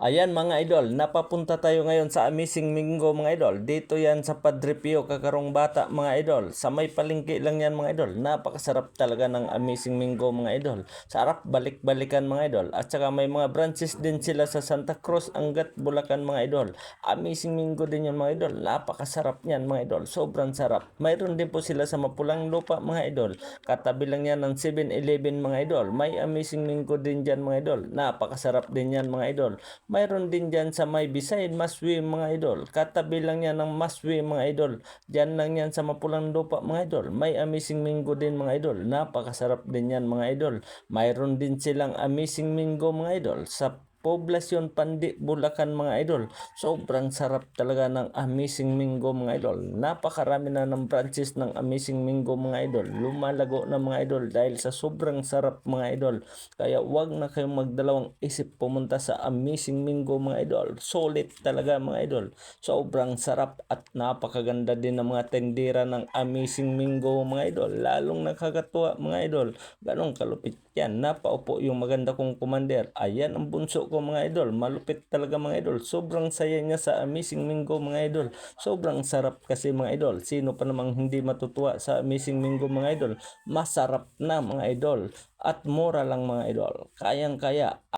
Ayan mga idol, napapunta tayo ngayon sa Amazing Mingo mga idol. Dito yan sa Padre Pio, Kakarong Bata mga idol. Sa may palengke lang yan mga idol. Napakasarap talaga ng Amazing Mingo mga idol. Sarap balik-balikan mga idol. At saka may mga branches din sila sa Santa Cruz, Angat, Bulacan mga idol. Amazing Mingo din yan mga idol. Napakasarap niyan mga idol. Sobrang sarap. Mayroon din po sila sa Mapulang Lupa mga idol. Katabi lang yan ng 7-Eleven mga idol. May Amazing Mingo din dyan mga idol. Napakasarap din yan mga idol. Mayroon din dyan sa may beside Maswi mga idol. Katabi lang yan ng Maswi mga idol. Dyan lang yan sa Mapulang Lupa mga idol. May Amazing Mingo din mga idol. Napakasarap din yan mga idol. Mayroon din silang Amazing Mingo mga idol sa Poblasyon Pandi, Bulacan mga idol. Sobrang sarap talaga ng Amazing Mingo mga idol. Napakarami na ng branches ng Amazing Mingo mga idol. Lumalago na mga idol dahil sa sobrang sarap mga idol. Kaya wag na kayong magdalawang isip pumunta sa Amazing Mingo mga idol. Solid talaga mga idol. Sobrang sarap at napakaganda din ng mga tendera ng Amazing Mingo mga idol. Lalong nakakatuwa mga idol. Ganong kalupit yan. Napaupo yung maganda kong commander. Ayan ang bunso ko mga idol. Malupit talaga mga idol. Sobrang saya niya sa Amazing Mingo mga idol. Sobrang sarap kasi mga idol. Sino pa namang hindi matutuwa sa Amazing Mingo mga idol? Masarap na mga idol. At mura lang mga idol. Kayang kaya.